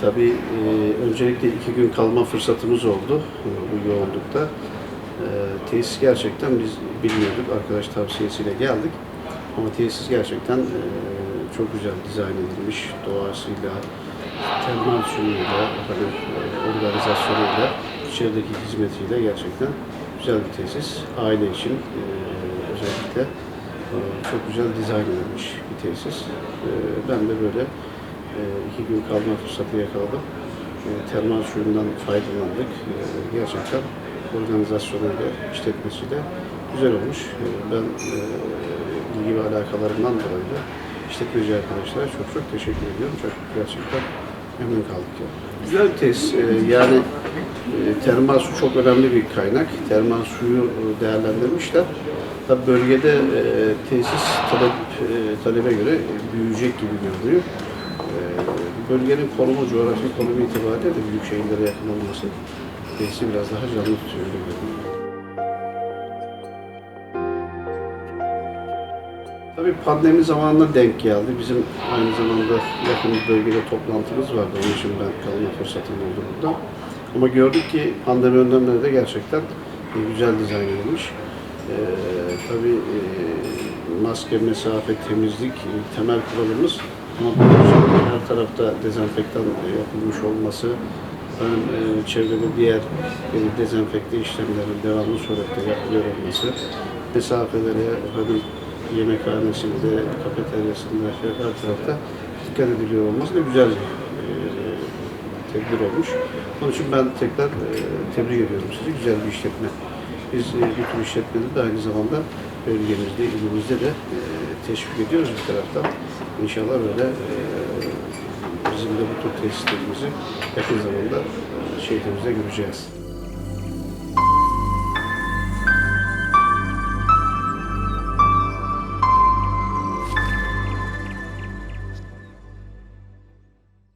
Tabii e, öncelikle iki gün kalma fırsatımız oldu e, bu yoğunlukta. E, tesis gerçekten biz bilmiyorduk, arkadaş tavsiyesiyle geldik. Ama tesis gerçekten e, çok güzel dizayn edilmiş, doğasıyla, termal suyuyla, efendim, e, organizasyonuyla, içerideki hizmetiyle gerçekten güzel bir tesis. Aile için e, özellikle e, çok güzel dizayn edilmiş bir tesis. E, ben de böyle iki gün kalma fırsatı yakaladım. E, termal suyundan faydalandık. E, gerçekten organizasyonuyla, işletmesiyle güzel olmuş. Ben e, ilgi ve alakalarından dolayı da işletmeci arkadaşlara çok çok teşekkür ediyorum. Çok gerçekten memnun kaldık. Yani. Güzel bir tesis. Yani e, termal su çok önemli bir kaynak. Termal suyu e, değerlendirmişler. Tabii bölgede tesis talep, talebe göre büyüyecek gibi görünüyor. E, bölgenin konumu, coğrafi konumu itibariyle de büyük şehirlere yakın olması tesisi biraz daha canlı tutuyor. Tabii pandemi zamanına denk geldi. Bizim aynı zamanda yakın bir bölgede toplantımız vardı. Onun için ben kalma fırsatım oldu burada. Ama gördük ki pandemi önlemleri de gerçekten güzel dizayn edilmiş. Ee, tabii e, maske, mesafe, temizlik temel kuralımız. Ama için her tarafta dezenfektan yapılmış olması, efendim, e, çevrede diğer e, dezenfekte işlemlerin devamlı surette yapılıyor olması, mesafelere, efendim, yemekhanesinde, kafeteryasında, her tarafta dikkat ediliyor olması da güzel bir e, tedbir olmuş. Onun için ben tekrar e, tebrik ediyorum sizi. Güzel bir işletme. Biz e, bu tür işletmeleri de aynı zamanda bölgemizde, ilimizde de teşvik ediyoruz bir taraftan. İnşallah böyle bizim de bu tür tesislerimizi yakın zamanda e, şehrimizde göreceğiz.